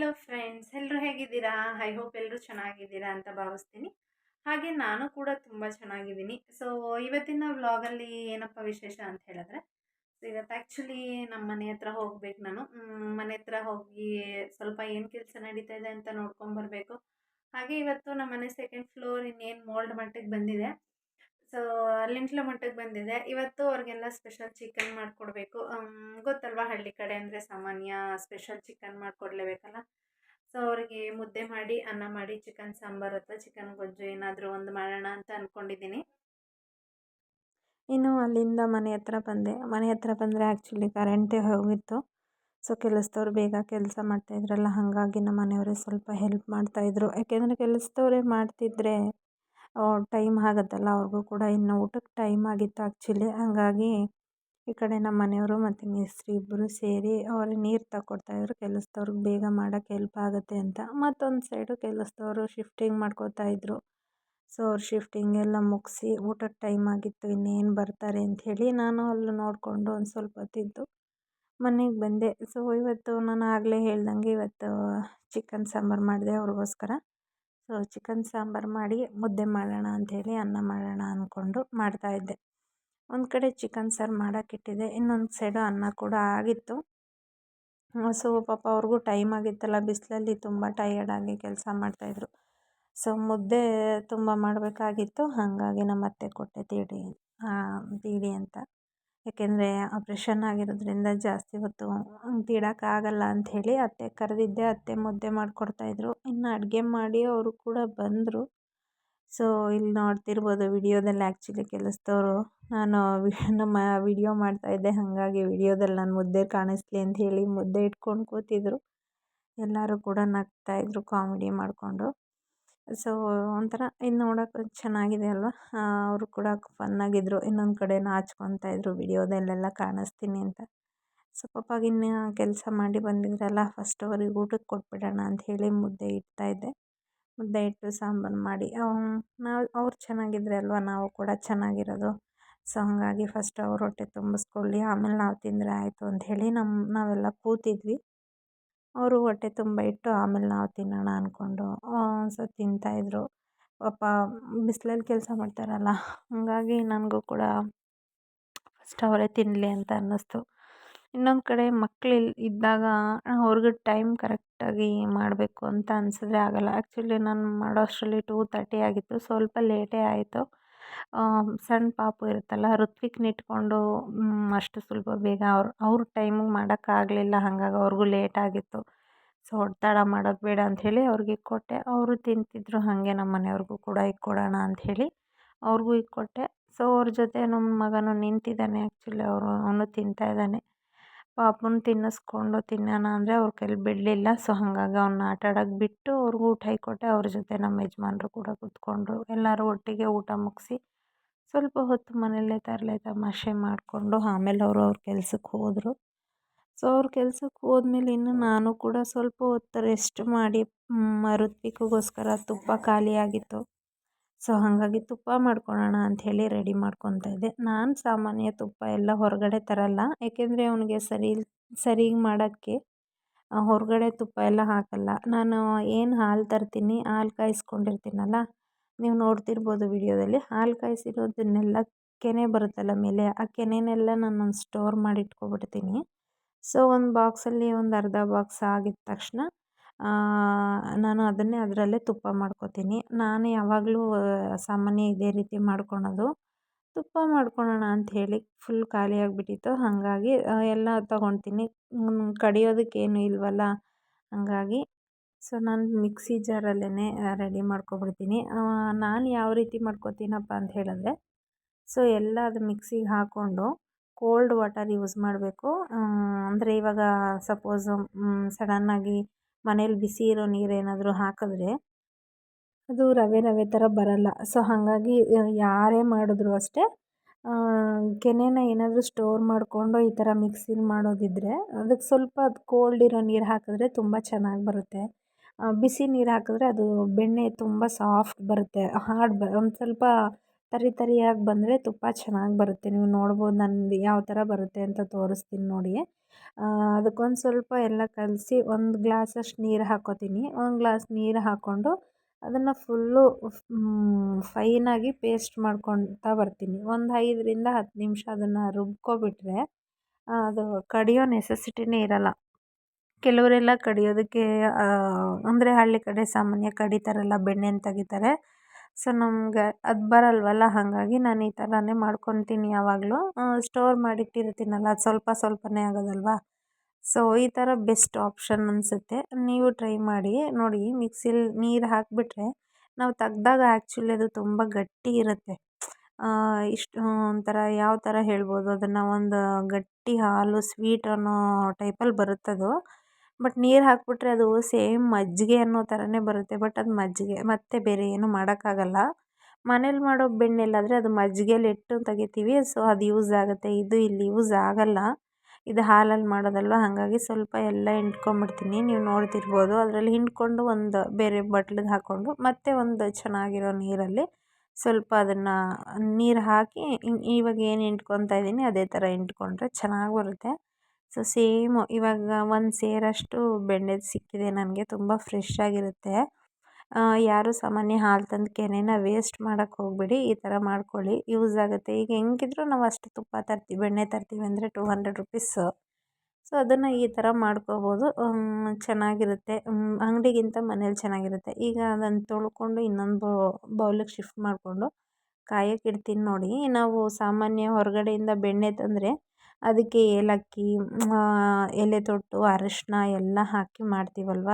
Hello friends ಎಲ್ಲರೂ ಹೇಗಿದ್ದೀರಾ? I hope ಎಲ್ಲರೂ ಚೆನ್ನಾಗಿದ್ದೀರಾ ಅಂತ ಭಾವಿಸ್ತೀನಿ. ಹಾಗೆ ನಾನು ಕೂಡ ತುಂಬ ಚೆನ್ನಾಗಿದ್ದೀನಿ. ಸೊ ಇವತ್ತಿನ ವ್ಲಾಗಲ್ಲಿ ಏನಪ್ಪ ವಿಶೇಷ ಅಂತ ಹೇಳಿದ್ರೆ ಸೊ ಇವತ್ತು ಆ್ಯಕ್ಚುಲಿ ನಮ್ಮ ಮನೆ ಹತ್ರ ಹೋಗ್ಬೇಕು ನಾನು. ಮನೆ ಹತ್ರ ಹೋಗಿ ಸ್ವಲ್ಪ ಏನು ಕೆಲಸ ನಡೀತಾ ಇದೆ ಅಂತ ನೋಡ್ಕೊಂಬರ್ಬೇಕು ಹಾಗೆ ಇವತ್ತು ನಮ್ಮ ಮನೆ ಸೆಕೆಂಡ್ ಫ್ಲೋರ್ ಇನ್ನೇನು ಮೋಲ್ಡ್ ಮಟ್ಟಿಗೆ ಬಂದಿದೆ. ಸೊ ಅಲ್ಲಿಂಟ್ಲ ಮಟ್ಟಕ್ಕೆ ಬಂದಿದೆ ಇವತ್ತು ಅವ್ರಿಗೆಲ್ಲ ಸ್ಪೆಷಲ್ ಚಿಕನ್ ಮಾಡಿಕೊಡ್ಬೇಕು. ಗೊತ್ತಲ್ವಾ ಹಳ್ಳಿ ಕಡೆ ಅಂದರೆ ಸಾಮಾನ್ಯ ಸ್ಪೆಷಲ್ ಚಿಕನ್ ಮಾಡಿಕೊಡ್ಲೇಬೇಕಲ್ಲ? ಸೊ, ಅವರಿಗೆ ಮುದ್ದೆ ಮಾಡಿ, ಅನ್ನ ಮಾಡಿ ಚಿಕನ್ ಸಾಂಬಾರು ಅಥವಾ ಚಿಕನ್ ಗೊಜ್ಜು ಏನಾದರೂ ಒಂದು ಮಾಡೋಣ ಅಂತ ಅಂದ್ಕೊಂಡಿದ್ದೀನಿ ಇನ್ನು ಅಲ್ಲಿಂದ ಮನೆ ಹತ್ರ ಬಂದೆ. ಮನೆ ಹತ್ರ ಬಂದರೆ ಆ್ಯಕ್ಚುಲಿ ಕರೆಂಟೇ ಹೋಗಿತ್ತು. ಸೊ ಕೆಲಸದವ್ರು ಬೇಗ ಕೆಲಸ ಮಾಡ್ತಾಯಿದ್ರಲ್ಲ ಹಾಗಾಗಿ ನಮ್ಮ ಮನೆಯವರೇ ಸ್ವಲ್ಪ ಹೆಲ್ಪ್ ಮಾಡ್ತಾಯಿದ್ರು ಯಾಕೆಂದರೆ ಕೆಲಸದವರೇ ಮಾಡ್ತಿದ್ರೆ ಟೈಮ್ ಆಗುತ್ತಲ್ಲ, ಅವ್ರಿಗೂ ಕೂಡ ಇನ್ನು ಊಟಕ್ಕೆ ಟೈಮ್ ಆಗಿತ್ತು ಆ್ಯಕ್ಚುಲಿ ಹಾಗಾಗಿ ಈ ಕಡೆ ನಮ್ಮ ಮನೆಯವರು ಮತ್ತು ಮೇಸ್ತ್ರಿ ಇಬ್ಬರು ಸೇರಿ ಅವ್ರಿಗೆ ನೀರು ತಗೊಡ್ತಾಯಿದ್ರು ಕೆಲಸದವ್ರಿಗೆ ಬೇಗ ಮಾಡೋಕ್ಕೆ ಹೆಲ್ಪ್ ಆಗುತ್ತೆ ಅಂತ. ಮತ್ತೊಂದು ಸೈಡು ಕೆಲಸದವರು ಶಿಫ್ಟಿಂಗ್ ಮಾಡ್ಕೋತಾ ಇದ್ರು. ಸೊ ಅವ್ರು ಶಿಫ್ಟಿಂಗ್ ಎಲ್ಲ ಮುಗಿಸಿ ಊಟದ ಟೈಮ್ ಆಗಿತ್ತು, ಇನ್ನೇನು ಬರ್ತಾರೆ ಅಂಥೇಳಿ ನಾನು ಅಲ್ಲಿ ನೋಡಿಕೊಂಡು ಒಂದು ಸ್ವಲ್ಪ ಹೊತ್ತಿದ್ದು ಮನೆಗೆ ಬಂದೆ. ಸೊ ಇವತ್ತು ನಾನು ಆಗಲೇ ಹೇಳ್ದಂಗೆ ಇವತ್ತು ಚಿಕನ್ ಸಾಂಬಾರು ಮಾಡಿದೆ ಅವ್ರಿಗೋಸ್ಕರ. ಸೊ ಚಿಕನ್ ಸಾಂಬಾರು ಮಾಡಿ ಮುದ್ದೆ ಮಾಡೋಣ ಅಂಥೇಳಿ ಅನ್ನ ಮಾಡೋಣ ಅಂದ್ಕೊಂಡು ಮಾಡ್ತಾಯಿದ್ದೆ ಒಂದು ಕಡೆ ಚಿಕನ್ ಸಾರು ಮಾಡೋಕ್ಕಿಟ್ಟಿದ್ದೆ ಇನ್ನೊಂದು ಸೈಡು ಅನ್ನ ಕೂಡ ಆಗಿತ್ತು. ಸೊ ಪಾಪ ಅವ್ರಿಗೂ ಟೈಮ್ ಆಗಿತ್ತಲ್ಲ, ಬಿಸಿಲಲ್ಲಿ ತುಂಬ ಟಯರ್ಡಾಗಿ ಕೆಲಸ ಮಾಡ್ತಾಯಿದ್ರು ಸೊ ಮುದ್ದೆ ತುಂಬ ಮಾಡಬೇಕಾಗಿತ್ತು, ಹಾಗಾಗಿ ನಮ್ಮ ಅತ್ತೆ ಕೊಟ್ಟೆ, ತೀಡಿ ತೀಡಿ ಅಂತ. ಯಾಕೆಂದರೆ ಆಪ್ರೇಷನ್ ಆಗಿರೋದ್ರಿಂದ ಜಾಸ್ತಿ ಹೊತ್ತು ತೀಡೋಕ್ಕಾಗಲ್ಲ ಅಂಥೇಳಿ ಅತ್ತೆ ಕರೆದಿದ್ದೆ, ಅತ್ತೆ ಮುದ್ದೆ ಮಾಡಿಕೊಡ್ತಾಯಿದ್ರು ಇನ್ನು ಅಡುಗೆ ಮಾಡಿ ಅವರು ಕೂಡ ಬಂದರು. ಸೊ ಇಲ್ಲಿ ನೋಡ್ತಿರ್ಬೋದು ವಿಡಿಯೋದಲ್ಲಿ ಆ್ಯಕ್ಚುಲಿ ಕೆಲಸದವರು, ನಾನು ನಮ್ಮ ವಿಡಿಯೋ ಮಾಡ್ತಾಯಿದ್ದೆ ಹಾಗಾಗಿ ವಿಡಿಯೋದಲ್ಲಿ ನಾನು ಮುದ್ದೆ ಕಾಣಿಸ್ಲಿ ಅಂತ ಹೇಳಿ ಮುದ್ದೆ ಇಟ್ಕೊಂಡು ಕೂತಿದ್ರು. ಎಲ್ಲರೂ ಕೂಡ ನಗ್ತಾಯಿದ್ರು ಕಾಮಿಡಿ ಮಾಡಿಕೊಂಡು. ಸೊ ಒಂಥರ ಇದು ನೋಡೋಕೆ ಚೆನ್ನಾಗಿದೆ ಅಲ್ವಾ? ಅವರು ಕೂಡ ಫನ್ನಾಗಿದ್ದರು ಇನ್ನೊಂದು ಕಡೆ ನಾಚ್ಕೊತಾ ಇದ್ದರು ವಿಡಿಯೋದಲ್ಲೆಲ್ಲ ಕಾಣಿಸ್ತೀನಿ ಅಂತ. ಸೊ ಪಾಪ ಇನ್ನು ಕೆಲಸ ಮಾಡಿ ಬಂದಿದ್ರಲ್ಲ ಫಸ್ಟ್ ಅವ್ರಿಗೆ ಊಟಕ್ಕೆ ಕೊಟ್ಬಿಡೋಣ ಅಂಥೇಳಿ ಮುದ್ದೆ ಇಡ್ತಾಯಿದ್ದೆ ಮುದ್ದೆ ಇಟ್ಟು ಸಾಂಬಾರು ಮಾಡಿ. ನಾವು, ಅವ್ರು ಚೆನ್ನಾಗಿದ್ರೆ ಅಲ್ವಾ? ನಾವು ಕೂಡ ಚೆನ್ನಾಗಿರೋದು. ಸೊ ಹಾಗಾಗಿ ಫಸ್ಟ್ ಅವ್ರ ಹೊಟ್ಟೆ ತುಂಬಿಸ್ಕೊಳ್ಳಿ. ಆಮೇಲೆ ನಾವು ತಿಂದರೆ ಆಯಿತು ಅಂಥೇಳಿ ನಮ್ಮ ನಾವೆಲ್ಲ ಕೂತಿದ್ವಿ. ಅವರು ಹೊಟ್ಟೆ ತುಂಬ ಇಟ್ಟು ಆಮೇಲೆ ನಾವು ತಿನ್ನೋಣ ಅಂದ್ಕೊಂಡು ಸ್ವಲ್ಪ ತಿಂತಾಯಿದ್ರು ಪಾಪ ಬಿಸ್ಲಲ್ಲಿ ಕೆಲಸ ಮಾಡ್ತಾರಲ್ಲ, ಹಾಗಾಗಿ ನನಗೂ ಕೂಡ ಫಸ್ಟ್ ಅವರೇ ತಿನ್ನಲಿ ಅಂತ ಅನ್ನಿಸ್ತು. ಇನ್ನೊಂದು ಕಡೆ ಮಕ್ಳು ಇದ್ದಾಗ ಅವ್ರಿಗೆ ಟೈಮ್ ಕರೆಕ್ಟಾಗಿ ಮಾಡಬೇಕು ಅಂತ ಅನಿಸಿದ್ರೆ ಆಗೋಲ್ಲ. ಆ್ಯಕ್ಚುಲಿ ನಾನು ಮಾಡೋ ಅಷ್ಟರಲ್ಲಿ ಟೂ ತರ್ಟಿ ಆಗಿತ್ತು, ಸ್ವಲ್ಪ ಲೇಟೇ ಆಯಿತು. ಸಣ್ಣ ಪಾಪು ಇರುತ್ತಲ್ಲ ಋತ್ವಿಕ್ನ ಇಟ್ಕೊಂಡು ಅಷ್ಟು ಸ್ವಲ್ಪ ಬೇಗ ಅವ್ರು, ಅವ್ರ ಟೈಮಿಗೆ ಮಾಡೋಕ್ಕಾಗಲಿಲ್ಲ, ಹಾಗಾಗಿ ಅವ್ರಿಗೂ ಲೇಟ್ ಆಗಿತ್ತು. ಸೊ ಒತ್ತಡ ಮಾಡೋದು ಬೇಡ ಅಂಥೇಳಿ ಅವ್ರಿಗೆ ಕೊಟ್ಟೆ. ಅವರು ತಿಂತಿದ್ರು ಹಾಗೆ ನಮ್ಮ ಮನೆಯವ್ರಿಗೂ ಕೂಡ ಇಕ್ಕೊಡೋಣ ಅಂಥೇಳಿ ಅವ್ರಿಗೂ ಇಕ್ಕೊಟ್ಟೆ ಸೊ, ಅವ್ರ ಜೊತೆ ನಮ್ಮ ಮಗನೂ ನಿಂತಿದ್ದಾನೆ ಆ್ಯಕ್ಚುಲಿ ಅವರು, ಅವನು ತಿಂತಾಯಿದ್ದಾನೆ ಪಾಪನ ತಿನ್ನಿಸ್ಕೊಂಡು ತಿನ್ನೋಣ ಅಂದರೆ ಅವ್ರ ಕೈಲಿ ಬಿಡಲಿಲ್ಲ ಸೊ ಹಾಗಾಗಿ ಅವ್ನ ಆಟ ಆಡೋಕ್ಕೆ ಬಿಟ್ಟು ಅವ್ರಿಗೂ ಊಟ ಕೊಟ್ಟೆ ಅವ್ರ ಜೊತೆ ನಮ್ಮ ಯಜಮಾನ್ರು ಕೂಡ ಕೂತ್ಕೊಂಡ್ರು. ಎಲ್ಲರೂ ಒಟ್ಟಿಗೆ ಊಟ ಮುಗಿಸಿ ಸ್ವಲ್ಪ ಹೊತ್ತು ಮನೆಯಲ್ಲೇ ತರಲೆ ತಮಾಷೆ ಮಾಡಿಕೊಂಡು ಆಮೇಲೆ ಅವರು ಅವ್ರ ಕೆಲ್ಸಕ್ಕೆ ಹೋದರು. ಸೊ ಅವ್ರ ಕೆಲ್ಸಕ್ಕೆ ಹೋದ್ಮೇಲೆ ಇನ್ನು ನಾನು ಕೂಡ ಸ್ವಲ್ಪ ಹೊತ್ತು ರೆಸ್ಟ್ ಮಾಡಿ ಋತ್ವಿಕ್ಗೋಸ್ಕರ ತುಪ್ಪ ಖಾಲಿಯಾಗಿತ್ತು. ಸೊ, ಹಾಗಾಗಿ ತುಪ್ಪ ಮಾಡ್ಕೊಳ್ಳೋಣ ಅಂಥೇಳಿ ರೆಡಿ ಮಾಡ್ಕೊತಾ ಇದ್ದೆ. ನಾನು ಸಾಮಾನ್ಯ ತುಪ್ಪ ಎಲ್ಲ ಹೊರಗಡೆ ತರಲ್ಲ. ಏಕೆಂದರೆ ಅವನಿಗೆ ಸರಿ ಸರಿಗೆ ಮಾಡೋಕ್ಕೆ ಹೊರಗಡೆ ತುಪ್ಪ ಎಲ್ಲ ಹಾಕಲ್ಲ. ನಾನು ಏನು ಹಾಲು ತರ್ತೀನಿ, ಹಾಲು ಕಾಯಿಸ್ಕೊಂಡಿರ್ತೀನಲ್ಲ, ನೀವು ನೋಡ್ತಿರ್ಬೋದು ವಿಡಿಯೋದಲ್ಲಿ. ಹಾಲು ಕಾಯಿಸಿರೋದನ್ನೆಲ್ಲ ಕೆನೆ ಬರುತ್ತಲ್ಲ ಮೇಲೆ, ಆ ಕೆನೆನೆಲ್ಲ ನಾನು ಸ್ಟೋರ್ ಮಾಡಿ ಇಟ್ಕೊಬಿಡ್ತೀನಿ ಸೊ, ಒಂದು ಬಾಕ್ಸಲ್ಲಿ ಒಂದು ಅರ್ಧ ಬಾಕ್ಸ್ ಆಗಿದ ತಕ್ಷಣ ನಾನು ಅದನ್ನೇ ಅದರಲ್ಲೇ ತುಪ್ಪ ಮಾಡ್ಕೊತೀನಿ. ನಾನು ಯಾವಾಗಲೂ ಸಾಮಾನ್ಯ ಇದೇ ರೀತಿ ಮಾಡ್ಕೊಳೋದು. ತುಪ್ಪ ಮಾಡ್ಕೊಳ್ಳೋಣ ಅಂಥೇಳಿ ಫುಲ್ ಖಾಲಿಯಾಗಿಬಿಟ್ಟಿತ್ತು ಹಾಗಾಗಿ ಎಲ್ಲ ತೊಗೊಳ್ತೀನಿ ಕಡಿಯೋದಕ್ಕೇನು ಇಲ್ವಲ್ಲ? ಹಾಗಾಗಿ, ಸೊ, ನಾನು ಮಿಕ್ಸಿ ಜಾರಲ್ಲೇ ರೆಡಿ ಮಾಡ್ಕೊಬಿಡ್ತೀನಿ. ನಾನು ಯಾವ ರೀತಿ ಮಾಡ್ಕೊತೀನಪ್ಪ ಅಂತ ಹೇಳಿದ್ರೆ, ಸೊ ಎಲ್ಲ ಅದು ಮಿಕ್ಸಿಗೆ ಹಾಕ್ಕೊಂಡು ಕೋಲ್ಡ್ ವಾಟರ್ ಯೂಸ್ ಮಾಡಬೇಕು. ಅಂದರೆ ಇವಾಗ ಸಪೋಸು ಸಡನ್ನಾಗಿ ಮನೇಲಿ ಬಿಸಿ ಇರೋ ನೀರೇನಾದರೂ ಹಾಕಿದ್ರೆ ಅದು ರವೆ ರವೆ ಥರ ಬರಲ್ಲ. ಸೊ ಹಾಗಾಗಿ ಯಾರೇ ಮಾಡಿದ್ರು ಅಷ್ಟೇ ಕೆನೆನ ಏನಾದರೂ ಸ್ಟೋರ್ ಮಾಡಿಕೊಂಡು ಈ ಥರ ಮಿಕ್ಸಿಲಿ ಮಾಡೋದಿದ್ದರೆ ಅದಕ್ಕೆ ಸ್ವಲ್ಪ ಅದು ಕೋಲ್ಡ್ ಇರೋ ನೀರು ಹಾಕಿದ್ರೆ ತುಂಬ ಚೆನ್ನಾಗಿ ಬರುತ್ತೆ. ಬಿಸಿ ನೀರು ಹಾಕಿದ್ರೆ ಅದು ಬೆಣ್ಣೆ ತುಂಬ ಸಾಫ್ಟ್ ಬರುತ್ತೆ ಹಾರ್ಡ್ ಬ, ಒಂದು ಸ್ವಲ್ಪ ತರಿ ತರಿಯಾಗಿ ಬಂದರೆ ತುಪ್ಪ ಚೆನ್ನಾಗಿ ಬರುತ್ತೆ. ನೀವು ನೋಡ್ಬೋದು ನಂದು ಯಾವ ಥರ ಬರುತ್ತೆ ಅಂತ ತೋರಿಸ್ತೀನಿ ನೋಡಿ. ಅದಕ್ಕೊಂದು ಸ್ವಲ್ಪ ಎಲ್ಲ ಕಲಸಿ ಒಂದು ಗ್ಲಾಸಷ್ಟು ನೀರು ಹಾಕೋತೀನಿ. ಒಂದು ಗ್ಲಾಸ್ ನೀರು ಹಾಕ್ಕೊಂಡು ಅದನ್ನು ಫುಲ್ಲು ಫೈನಾಗಿ ಪೇಸ್ಟ್ ಮಾಡ್ಕೊತಾ ಬರ್ತೀನಿ. ಒಂದು ಐದರಿಂದ ಹತ್ತು ನಿಮಿಷ ಅದನ್ನು ರುಬ್ಕೊಬಿಟ್ರೆ ಅದು ಕಡಿಯೋ ನೆಸೆಸಿಟಿನೇ ಇರಲ್ಲ. ಕೆಲವರೆಲ್ಲ ಕಡಿಯೋದಕ್ಕೆ ಅಂದರೆ ಹಳ್ಳಿ ಕಡೆ ಸಾಮಾನ್ಯ ಕಡಿತಾರಲ್ಲ, ಬೆಣ್ಣೆನ ತೆಗಿತಾರೆ. ಸೊ, ನಮ್ಗೆ ಅದು ಬರಲ್ವಲ್ಲ? ಹಾಗಾಗಿ ನಾನು ಈ ಥರನೇ ಮಾಡ್ಕೊತೀನಿ ಯಾವಾಗಲೂ. ಸ್ಟೋರ್ ಮಾಡಿಟ್ಟಿರ್ತೀನಲ್ಲ, ಅದು ಸ್ವಲ್ಪ ಸ್ವಲ್ಪನೇ ಆಗೋದಲ್ವಾ? ಸೊ, ಈ ಥರ ಬೆಸ್ಟ್ ಆಪ್ಷನ್ ಅನಿಸುತ್ತೆ. ನೀವು ಟ್ರೈ ಮಾಡಿ, ನೋಡಿ ಮಿಕ್ಸಿಲಿ ನೀರು ಹಾಕಿಬಿಟ್ರೆ ನಾವು ತೆಗ್ದಾಗ ಆ್ಯಕ್ಚುಲಿ ಅದು ತುಂಬ ಗಟ್ಟಿ ಇರುತ್ತೆ. ಇಷ್ಟು ಒಂಥರ ಯಾವ ಥರ ಹೇಳ್ಬೋದು? ಅದನ್ನು ಒಂದು ಗಟ್ಟಿ ಹಾಲು ಸ್ವೀಟ್ ಅನ್ನೋ ಟೈಪಲ್ಲಿ ಬರುತ್ತದು. ಬಟ್ ನೀರು ಹಾಕಿಬಿಟ್ರೆ ಅದು ಸೇಮ್ ಮಜ್ಜಿಗೆ ಅನ್ನೋ ಥರನೇ ಬರುತ್ತೆ. ಬಟ್ ಅದು ಮಜ್ಜಿಗೆ, ಮತ್ತು ಬೇರೆ ಏನು ಮಾಡೋಕ್ಕಾಗಲ್ಲ. ಮನೇಲಿ ಮಾಡೋ ಬೆಣ್ಣೆಲ್ಲಾದರೆ ಅದು ಮಜ್ಜಿಗೆಯಲ್ಲಿ ಇಟ್ಟು ತೆಗಿತೀವಿ. ಸೊ ಅದು ಯೂಸ್ ಆಗುತ್ತೆ. ಇದು ಇಲ್ಲಿ ಯೂಸ್ ಆಗೋಲ್ಲ. ಇದು ಹಾಲಲ್ಲಿ ಮಾಡೋದಲ್ವ? ಹಾಗಾಗಿ ಸ್ವಲ್ಪ ಎಲ್ಲ ಹಿಂಡ್ಕೊಂಬಿಡ್ತೀನಿ. ನೀವು ನೋಡ್ತಿರ್ಬೋದು. ಅದರಲ್ಲಿ ಹಿಂಡ್ಕೊಂಡು ಒಂದು ಬೇರೆ ಬಟ್ಲಿಗೆ ಹಾಕ್ಕೊಂಡು ಮತ್ತೆ ಒಂದು ಚೆನ್ನಾಗಿರೋ ನೀರಲ್ಲಿ ಸ್ವಲ್ಪ ಅದನ್ನು ನೀರು ಹಾಕಿ ಇವಾಗ ಏನು ಹಿಂಡ್ಕೊತಾ ಇದ್ದೀನಿ ಅದೇ ಥರ ಹಿಂಡ್ಕೊಂಡ್ರೆ ಚೆನ್ನಾಗಿ ಬರುತ್ತೆ. ಸೊ, ಸೇಮು ಇವಾಗ ಒಂದು ಸೇರಷ್ಟು ಬೆಣ್ಣೆದು ಸಿಕ್ಕಿದೆ, ನನಗೆ ತುಂಬ ಫ್ರೆಶ್ ಆಗಿರುತ್ತೆ. ಯಾರು ಸಾಮಾನ್ಯ ಹಾಲು ತಂದು ಕೆನೆನ ವೇಸ್ಟ್ ಮಾಡೋಕ್ಕೆ ಹೋಗಬೇಡಿ, ಈ ಥರ ಮಾಡ್ಕೊಳ್ಳಿ ಯೂಸ್ ಆಗುತ್ತೆ. ಈಗ ಹೆಂಗಿದ್ರು ನಾವು ಅಷ್ಟು ತುಪ್ಪ ತರ್ತೀವಿ, ಬೆಣ್ಣೆ ತರ್ತೀವಿ ಅಂದರೆ ಟೂ ಹಂಡ್ರೆಡ್ ರುಪೀಸು ಸೊ, ಅದನ್ನು ಈ ಥರ ಮಾಡ್ಕೋಬೋದು. ಚೆನ್ನಾಗಿರುತ್ತೆ. ಅಂಗಡಿಗಿಂತ ಮನೇಲಿ ಚೆನ್ನಾಗಿರುತ್ತೆ. ಈಗ ಅದನ್ನು ತೊಳ್ಕೊಂಡು ಇನ್ನೊಂದು ಬೌಲಿಗೆ ಶಿಫ್ಟ್ ಮಾಡಿಕೊಂಡು ಕಾಯಕ್ಕೆ ಇಡ್ತೀನಿ ನೋಡಿ. ನಾವು ಸಾಮಾನ್ಯ ಹೊರಗಡೆಯಿಂದ ಬೆಣ್ಣೆ ತಂದರೆ ಅದಕ್ಕೆ ಏಲಕ್ಕಿ ಎಲೆ ತೊಟ್ಟು, ಅರಶಿನ ಎಲ್ಲ ಹಾಕಿ ಮಾಡ್ತೀವಲ್ವ?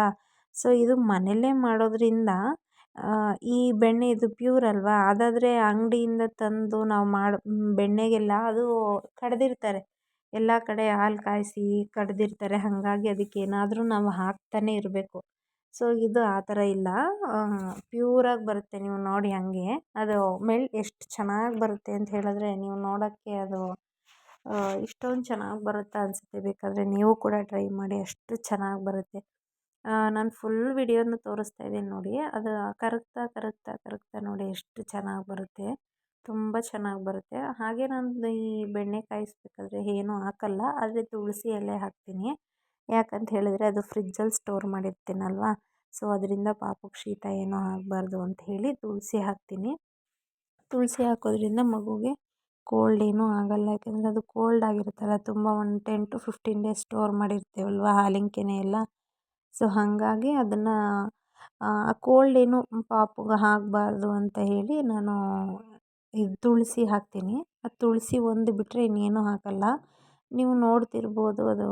ಸೊ ಇದು ಮನೆಯಲ್ಲೇ ಮಾಡೋದ್ರಿಂದ ಈ ಬೆಣ್ಣೆ ಇದು ಪ್ಯೂರ್ ಅಲ್ವಾ? ಅದಾದರೆ ಅಂಗಡಿಯಿಂದ ತಂದು ನಾವು ಮಾಡಿ, ಬೆಣ್ಣೆಗೆಲ್ಲ ಅದು ಕಡೆದಿರ್ತಾರೆ. ಎಲ್ಲ ಕಡೆ ಹಾಲು ಕಾಯಿಸಿ ಕಡೆದಿರ್ತಾರೆ. ಹಾಗಾಗಿ ಅದಕ್ಕೆ ಏನಾದರೂ ನಾವು ಹಾಕ್ತಾನೆ ಇರಬೇಕು. ಸೊ ಇದು ಆ ಥರ ಇಲ್ಲ. ಪ್ಯೂರಾಗಿ ಬರುತ್ತೆ ನೀವು ನೋಡಿ ಹಾಗೆ. ಅದು ಮೆಲ್ ಎಷ್ಟು ಚೆನ್ನಾಗಿ ಬರುತ್ತೆ ಅಂತ ಹೇಳಿದ್ರೆ ನೀವು ನೋಡೋಕ್ಕೆ ಅದು ಇಷ್ಟೊಂದು ಚೆನ್ನಾಗಿ ಬರುತ್ತಾ ಅನಿಸುತ್ತೆ. ಬೇಕಾದರೆ ನೀವು ಕೂಡ ಟ್ರೈ ಮಾಡಿ, ಅಷ್ಟು ಚೆನ್ನಾಗಿ ಬರುತ್ತೆ. ನಾನು ಫುಲ್ ವಿಡಿಯೋನು ತೋರಿಸ್ತಾ ಇದ್ದೀನಿ ನೋಡಿ. ಅದು ಕರಗ್ತಾ ಕರಗ್ತಾ ಕರಗ್ತಾ ನೋಡಿ ಎಷ್ಟು ಚೆನ್ನಾಗಿ ಬರುತ್ತೆ. ತುಂಬ ಚೆನ್ನಾಗಿ ಬರುತ್ತೆ. ಹಾಗೆ ನಾನು ಈ ಬೆಣ್ಣೆ ಕಾಯಿಸ್ಬೇಕಾದ್ರೆ ಏನೂ ಹಾಕಲ್ಲ. ಆದರೆ ತುಳಸಿ ಎಲೆ ಹಾಕ್ತೀನಿ. ಯಾಕಂತ ಹೇಳಿದರೆ ಅದು ಫ್ರಿಜ್ಜಲ್ಲಿ ಸ್ಟೋರ್ ಮಾಡಿರ್ತೀನಲ್ವಾ? ಸೊ, ಅದರಿಂದ ಪಾಪಕ್ಕೆ ಶೀತ ಏನೂ ಆಗಬಾರ್ದು ಅಂತ ಹೇಳಿ ತುಳಸಿ ಹಾಕ್ತೀನಿ. ತುಳಸಿ ಹಾಕೋದ್ರಿಂದ ಮಗುಗೆ ಕೋಲ್ಡ್ ಏನೂ ಆಗೋಲ್ಲ. ಯಾಕೆಂದರೆ ಅದು ಕೋಲ್ಡ್ ಆಗಿರುತ್ತಲ್ಲ, ತುಂಬ ಒಂದು ten to fifteen days store ಮಾಡಿರ್ತೀವಲ್ವ ಕೆನೆ ಎಲ್ಲ. ಸೊ ಹಾಗಾಗಿ ಅದನ್ನು ಕೋಲ್ಡ್ ಏನು ಪಾಪುಗೆ ಆಗಬಾರ್ದು ಅಂತ ಹೇಳಿ ನಾನು ಇದು ತುಳಸಿ ಹಾಕ್ತೀನಿ. ಆ ತುಳಸಿ ಒಂದು ಬಿಟ್ಟರೆ ಇನ್ನೇನು ಹಾಕಲ್ಲ. ನೀವು ನೋಡ್ತಿರ್ಬೋದು ಅದು,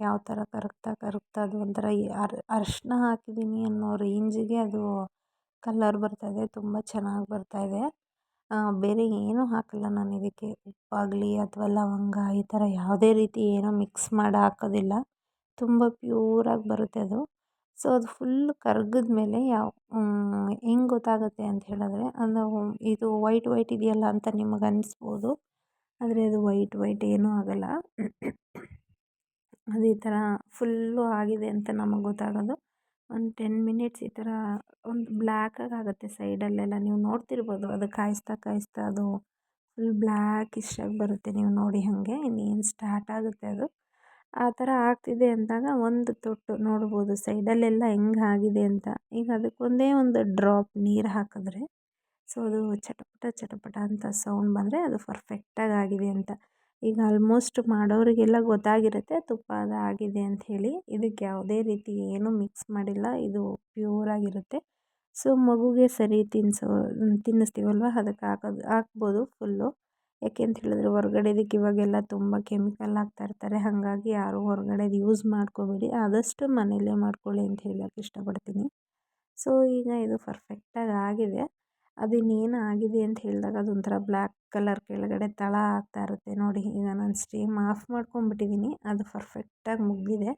ಯಾವ ಥರ ಕರಗ್ತಾ ಕರಗ್ತಾ ಅದು ಒಂಥರ ಅರ್, ಅರಶಿನ ಹಾಕಿದ್ದೀನಿ ಅನ್ನೋ ರೇಂಜಿಗೆ ಅದು ಕಲರ್ ಬರ್ತಾಯಿದೆ ತುಂಬ ಚೆನ್ನಾಗಿ ಬರ್ತಾಯಿದೆ ಬೇರೆ ಏನೂ ಹಾಕಲ್ಲ ನಾನು ಇದಕ್ಕೆ ಉಪ್ಪಾಗಲಿ ಅಥವಾ ಲವಂಗ ಈ ಥರ ಯಾವುದೇ ರೀತಿ ಏನೂ ಮಿಕ್ಸ್ ಮಾಡಿ ಹಾಕೋದಿಲ್ಲ. ತುಂಬ ಪ್ಯೂರಾಗಿ ಬರುತ್ತೆ ಅದು. ಸೊ, ಅದು ಫುಲ್ ಕರ್ಗಿದ ಮೇಲೆ ಯಾವ ಹೆಂಗೆ ಗೊತ್ತಾಗುತ್ತೆ ಅಂತ ಹೇಳಿದ್ರೆ ಅದು ಇದು ವೈಟ್ ವೈಟ್ ಇದೆಯಲ್ಲ ಅಂತ ನಿಮಗೆ ಅನ್ನಿಸ್ಬೋದು ಆದರೆ ಅದು ವೈಟ್ ವೈಟ್ ಏನೂ ಆಗಲ್ಲ. ಅದು ಈ ಥರ ಫುಲ್ಲು ಆಗಿದೆ ಅಂತ ನಮಗೆ ಗೊತ್ತಾಗೋದು. ಒಂದು ಟೆನ್ ಮಿನಿಟ್ಸ್ ಈ ಥರ ಒಂದು ಬ್ಲ್ಯಾಕಾಗಿ ಆಗುತ್ತೆ ಸೈಡಲ್ಲೆಲ್ಲ ನೀವು ನೋಡ್ತಿರ್ಬೋದು ಅದು ಕಾಯಿಸ್ತಾ ಕಾಯಿಸ್ತಾ ಅದು ಫುಲ್ ಬ್ಲ್ಯಾಕಿಶ್ ಆಗಿ ಬರುತ್ತೆ ನೀವು ನೋಡಿ ಹಾಗೆ, ಇನ್ನೇನು ಸ್ಟಾರ್ಟ್ ಆಗುತ್ತೆ ಅದು. ಆ ಥರ ಆಗ್ತಿದೆ ಅಂದಾಗ ಒಂದು ತೊಟ್ಟು ನೋಡ್ಬೋದು ಸೈಡಲ್ಲೆಲ್ಲ ಹೆಂಗೆ ಆಗಿದೆ ಅಂತ. ಈಗ ಅದಕ್ಕೊಂದೇ ಒಂದು ಡ್ರಾಪ್ ನೀರು ಹಾಕಿದ್ರೆ, ಸೊ ಅದು ಚಟಪಟ ಚಟಪಟ ಅಂತ ಸೌಂಡ್ ಬಂದರೆ ಅದು ಪರ್ಫೆಕ್ಟಾಗಿ ಆಗಿದೆ ಅಂತ. ಈಗ ಆಲ್ಮೋಸ್ಟ್ ಮಾಡೋರಿಗೆಲ್ಲ ಗೊತ್ತಾಗಿರುತ್ತೆ, ತುಪ್ಪ ಅದು ಆಗಿದೆ ಅಂಥೇಳಿ ಇದಕ್ಕೆ ಯಾವುದೇ ರೀತಿ ಏನು ಮಿಕ್ಸ್ ಮಾಡಿಲ್ಲ, ಇದು ಪ್ಯೂರಾಗಿರುತ್ತೆ ಸೊ ಮಗುಗೆ ಸರಿ ತಿನ್ನಿಸೋ ತಿನ್ನಿಸ್ತೀವಲ್ವ? ಅದಕ್ಕೆ ಹಾಕೋದು, ಹಾಕ್ಬೋದು ಫುಲ್ಲು ಯಾಕೆ ಅಂತ ಹೇಳಿದ್ರೆ ಹೊರ್ಗಡೆದಕ್ಕೆ ಇವಾಗೆಲ್ಲ ತುಂಬ ಕೆಮಿಕಲ್ ಹಾಕ್ತಾಯಿರ್ತಾರೆ ಹಾಗಾಗಿ ಯಾರೂ ಹೊರಗಡೆದು ಯೂಸ್ ಮಾಡ್ಕೋಬೇಡಿ. ಆದಷ್ಟು ಮನೆಯಲ್ಲೇ ಮಾಡ್ಕೊಳ್ಳಿ ಅಂತ ಹೇಳೋಕ್ಕೆ ಇಷ್ಟಪಡ್ತೀನಿ. ಸೊ ಈಗ ಇದು ಪರ್ಫೆಕ್ಟಾಗಿ ಆಗಿದೆ. ಅದು ಇನ್ನೇನು ಆಗಿದೆ ಅಂತ ಹೇಳಿದಾಗ ಅದೊಂಥರ ಬ್ಲ್ಯಾಕ್ ಕಲರ್ ಕೆಳಗಡೆ ತಳ ಆಗ್ತಾ ಇರುತ್ತೆ. ನೋಡಿ, ಈಗ ನಾನು ಸ್ಟೀಮ್ ಆಫ್ ಮಾಡ್ಕೊಂಬಿಟ್ಟಿದ್ದೀನಿ ಅದು ಪರ್ಫೆಕ್ಟಾಗಿ ಮುಗಿದಿದೆ.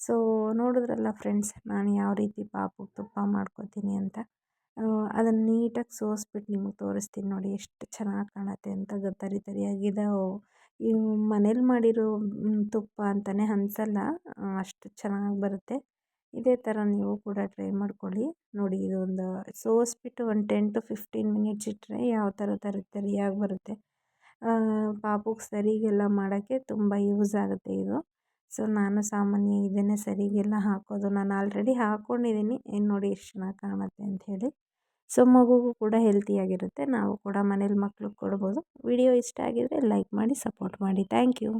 ಸೊ ನೋಡಿದ್ರಲ್ಲ ಫ್ರೆಂಡ್ಸ್ ನಾನು ಯಾವ ರೀತಿ ಪಾಪುಗೆ ತುಪ್ಪ ಮಾಡ್ಕೊತೀನಿ ಅಂತ. ಅದನ್ನು ನೀಟಾಗಿ ಸೋಸ್ಬಿಟ್ಟು ನಿಮಗೆ ತೋರಿಸ್ತೀನಿ ನೋಡಿ, ಎಷ್ಟು ಚೆನ್ನಾಗಿ ಕಾಣುತ್ತೆ ಅಂತ. ತರಿ ತರಿಯಾಗಿದೆ ಇವು ಮನೇಲಿ ಮಾಡಿರೋ ತುಪ್ಪ ಅಂತಲೇ ಅನ್ಸಲ್ಲ, ಅಷ್ಟು ಚೆನ್ನಾಗಿ ಬರುತ್ತೆ. ಇದೇ ಥರ ನೀವು ಕೂಡ ಟ್ರೈ ಮಾಡ್ಕೊಳ್ಳಿ. ನೋಡಿ ಇದೊಂದು ಸೋಸ್ಬಿಟ್ಟು ಒಂದು ಟೆನ್ ಟು ಫಿಫ್ಟೀನ್ ಮಿನಿಟ್ಸ್ ಇಟ್ಟರೆ ಯಾವ ಥರ ಥರ ತರಿಯಾಗಿ ಬರುತ್ತೆ? ಪಾಪುಗೆ ಸರಿಗೆಲ್ಲ ಮಾಡೋಕ್ಕೆ ತುಂಬ ಯೂಸ್ ಆಗುತ್ತೆ ಇದು. ಸೊ ನಾನು ಸಾಮಾನ್ಯ ಇದನ್ನೇ ಸರಿಗೆಲ್ಲ ಹಾಕೋದು. ನಾನು ಆಲ್ರೆಡಿ ಹಾಕ್ಕೊಂಡಿದ್ದೀನಿ ಏನು ನೋಡಿ ಎಷ್ಟು ಚೆನ್ನಾಗಿ ಕಾಣುತ್ತೆ ಅಂಥೇಳಿ ಸೊ ಮಗುಗೂ ಕೂಡ ಹೆಲ್ತಿಯಾಗಿರುತ್ತೆ ನಾವು ಕೂಡ ಮನೇಲಿ ಮಕ್ಳಿಗೆ ಕೊಡ್ಬೋದು. ವಿಡಿಯೋ ಇಷ್ಟ ಆಗಿದರೆ ಲೈಕ್ ಮಾಡಿ ಸಪೋರ್ಟ್ ಮಾಡಿ. Thank you